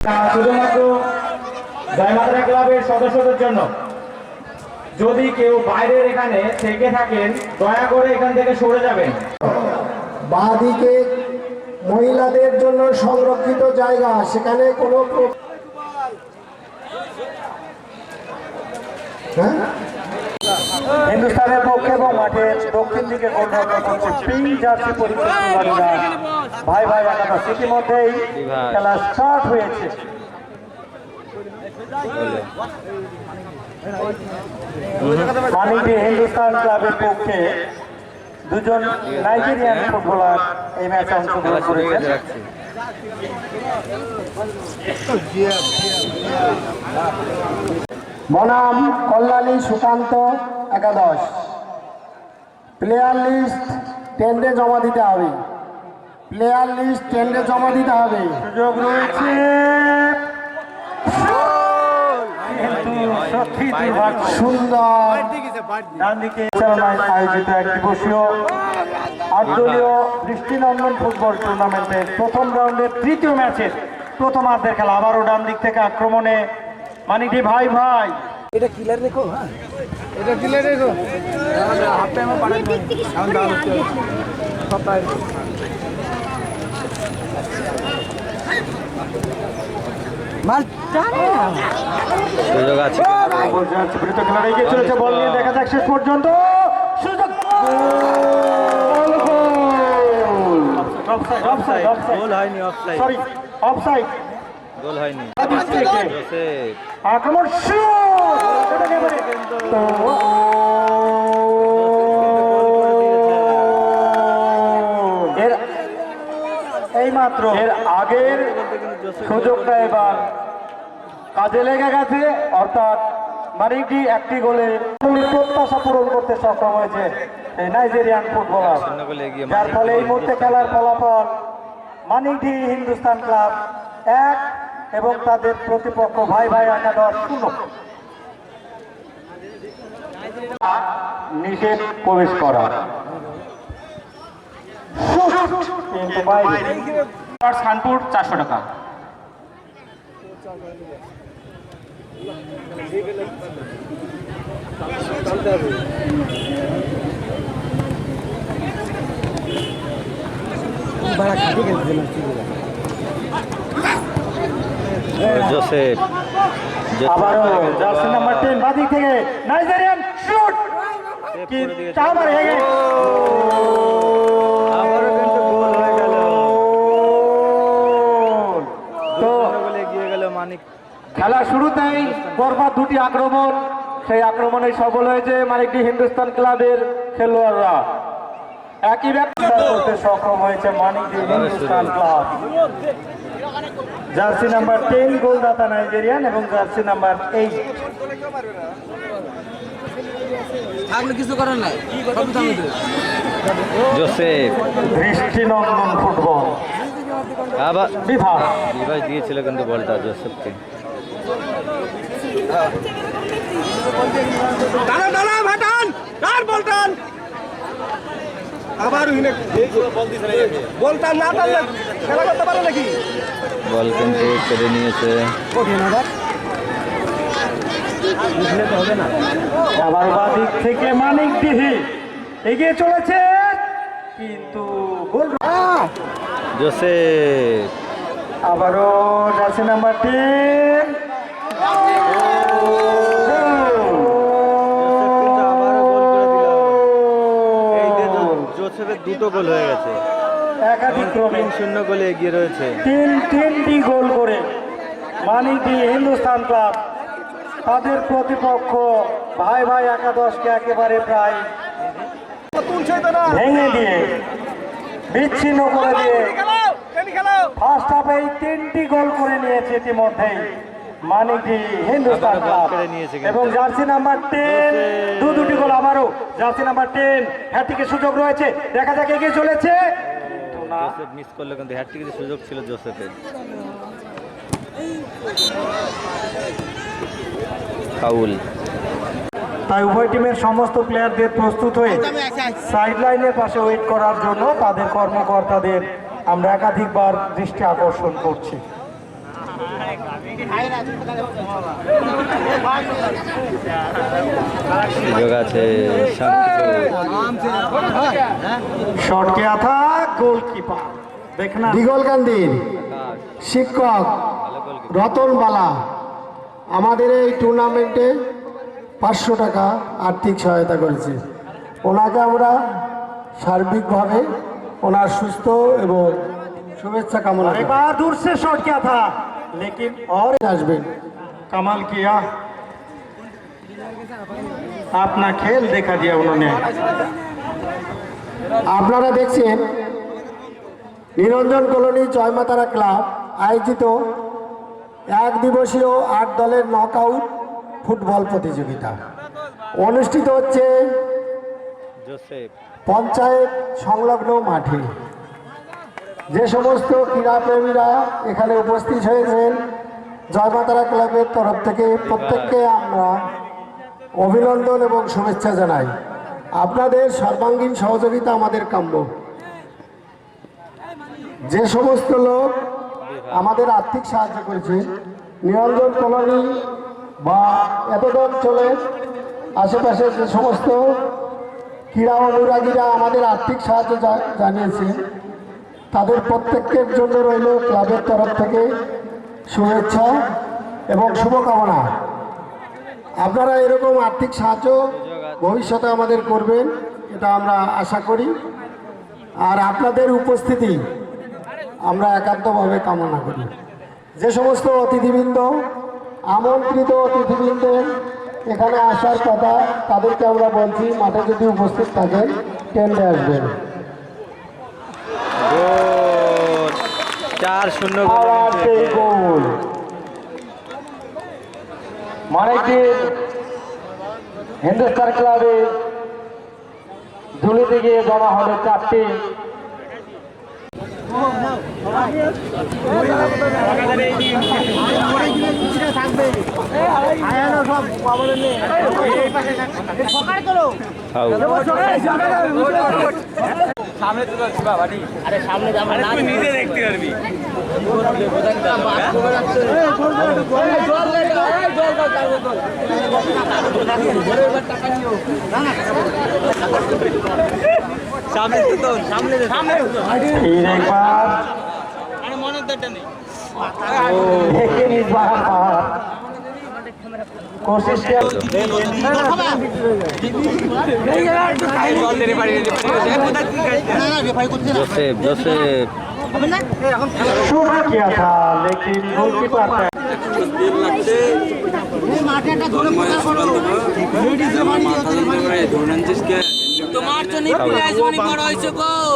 শুধুমাত্র ক্লাবের সদস্যদের জন্য। যদি কেউ বাইরের এখানে থেকে থাকেন, দয়া করে এখান থেকে সরে যাবেন। বাঁদিকে মহিলাদের জন্য সংরক্ষিত জায়গা, সেখানে কোনো হ্যাঁ? হিন্দুস্তানের পক্ষে এবং মাঠের দক্ষিণ দিকে ভাই ভাই একাদশ ইতিমধ্যেই খেলা স্টার্ট হয়েছে। হিন্দুস্তান ক্লাবের পক্ষে দুজন নাইজেরিয়ান ফুটবলার এই ম্যাচে অংশগ্রহণ করেছেন। বনাম কল্যাণী সুকান্ত একাদশ। প্লেয়ার লিস্ট টেন্ডে জমা দিতে হবে। প্লেয়ার লিস্ট টেন্ডে জমা দিতে হবে। সুযোগ রয়েছে। সুন্দর। আয়োজিত এক দিবসীয় আটদলীয় দৃষ্টিনন্দন ফুটবল টুর্নামেন্টের প্রথম রাউন্ডের তৃতীয় ম্যাচের প্রথমার্ধের খেলা। আবারও ডান দিক থেকে আক্রমণে মানিটি ভাই ভাই। সুযোগ আছে। বল যাচ্ছে, বিরত খেলার এগিয়ে চলেছে বল নিয়ে দেখা যাক শেষ পর্যন্ত। সুযোগ goal, goal. Offside, offside, offside. Goal offside Sorry, offside. Goal হয়নি। আক্রমণ শুট এর আগের সুযোগটা এবার কাজে লেগে গেছে অর্থাৎ মানিকটি একটি গোলে প্রত্যাশা পূরণ করতে সক্ষম হয়েছে এই নাইজেরিয়ান ফুটবলার। যার ফলে এই মুহূর্তে খেলার ফলাফল মানিকডি হিন্দুস্তান ক্লাব এক এবং তাদের প্রতিপক্ষ ভাই ভাই একাদশ শূন্য। নিষেধ প্রবেশ করা। খানপুর চারশো টাকা। জোসেফ আবারও জার্সি নাম্বার টেন বাদিক থেকে নাইজেরিয়ান শুট। কিন্তু আবার হেগে আবারও কিন্তু গোল হয়ে গেল। তো গোলে এগিয়ে গেল মানিক। খেলা শুরুতেই বরবাদ দুটি আক্রমণ। সেই আক্রমণে সফল হয়েছে মানিকটি হিন্দুস্তান ক্লাবের খেলোয়াড়রা। একই ব্যক্তি করতে সক্ষম হয়েছে মানিকটি Hindustan club. Jersey number ten গোলদাতা নাইজেরিয়ান এবং জার্সি নাম্বার এইট জোসেফ। দৃষ্টিনন্দন ফুটবল। আবার বিভাগ বিভাস দিয়েছিল কিন্তু বলটা জোসেফকে। ভাটান কার বলটান আবার হিনে না টানলে খেলা করতে পারে নাকি? বল কিন্তু কেড়ে নিয়েছে। আবার বাদিক থেকে মানিক দিহি এগিয়ে চলেছে কিন্তু গোল জোসেফ। আবারও জার্সি নাম্বার টেন কিন্তু আবারও গোল করে দিল। এই যে জো- জোসেফের দুটো গোল হয়ে গেছে। একাধিক ক্রমে শূন্য গোলে এগিয়ে রয়েছে। তিন তিনটি গোল করে মানিকটি হিন্দুস্তান ক্লাব। তাদের প্রতিপক্ষ ভাই ভাই একাদশকে একেবারে প্রায় ভেঙে দিয়ে বিচ্ছিন্ন করে দিয়ে ফার্স্ট হাফে তিনটি গোল করে নিয়েছে ইতিমধ্যেই মানিকটি হিন্দুস্তান ক্লাব। এবং জার্সি নাম্বার টেন দু দুটি গোল আবারও জার্সি নাম্বার টেন হ্যাটিকে সুযোগ রয়েছে। দেখা যাক এগিয়ে চলেছে। না। জোসেফ মিস করল কিন্তু হ্যাট্রিকের সুযোগ ছিল জোসেফের ফাউল তাই উভয় টিমের সমস্ত প্লেয়ারদের প্রস্তুত হয়ে সাইড লাইনের পাশে ওয়েট করার জন্য তাদের কর্মকর্তাদের আমরা একাধিকবার দৃষ্টি আকর্ষণ করছি। শিক্ষক রতন বালা। শিক্ষক রতনবালা আমাদের এই টুর্নামেন্টে পাঁচশো টাকা আর্থিক সহায়তা করেছে। ওনাকে আমরা সার্বিকভাবে ওনার সুস্থ এবং শুভেচ্ছা কামনা একবার দূর लेकिन और আসবেন कमाल किया अपना खेल देखा दिया उन्होंने আপনারা দেখছেন নিরঞ্জন কলোনি জয়মাতারা ক্লাব আয়োজিত এক দিবসীয় আট দলের নকআউট ফুটবল প্রতিযোগিতা অনুষ্ঠিত হচ্ছে জোসেফ পঞ্চায়েত সংলগ্ন মাঠে যে সমস্ত ক্রীড়াপ্রেমীরা এখানে উপস্থিত হয়েছেন জয়মাতারা ক্লাবের তরফ থেকে প্রত্যেককে আমরা অভিনন্দন এবং শুভেচ্ছা জানাই। আপনাদের সর্বাঙ্গীন সহযোগিতা আমাদের কাম্য। যে সমস্ত লোক আমাদের আর্থিক সাহায্য করেছে, নিরঞ্জন কলোনি বা এতদন চলে আশেপাশে যে সমস্ত ক্রীড়া অনুরাগীরা আমাদের আর্থিক সাহায্য জানিয়েছে তাদের প্রত্যেকের জন্য রইল ক্লাবের তরফ থেকে শুভেচ্ছা এবং শুভকামনা। আপনারা এরকম আর্থিক সাহায্য ভবিষ্যতে আমাদের করবেন, এটা আমরা আশা করি। আর আপনাদের উপস্থিতি আমরা একান্তভাবে কামনা করি। যে সমস্ত অতিথিবৃন্দ, আমন্ত্রিত অতিথিবৃন্দের এখানে আসার কথা, তাদেরকে আমরা বলছি, মাঠে যদি উপস্থিত থাকেন কেন্দ্রে আসবেন। গোল চার শূন্য গোল মানিকদের হিন্দুস্তান ক্লাবে ঝুলিতে গিয়ে জমা হলো চারটি সামনে তো যাচ্ছি বাবাটি আরে সামনে যাব না তুই নিজে দেখতে পারবি। সামনে তো সামনে সামনে মনের দরটা নেই कोशिश किया জোসেফ জোসেফ शुभ किया था लेकिन गोलकीपर पे তোমার জন্য প্রাইজ মানি বড় হয়েছে গো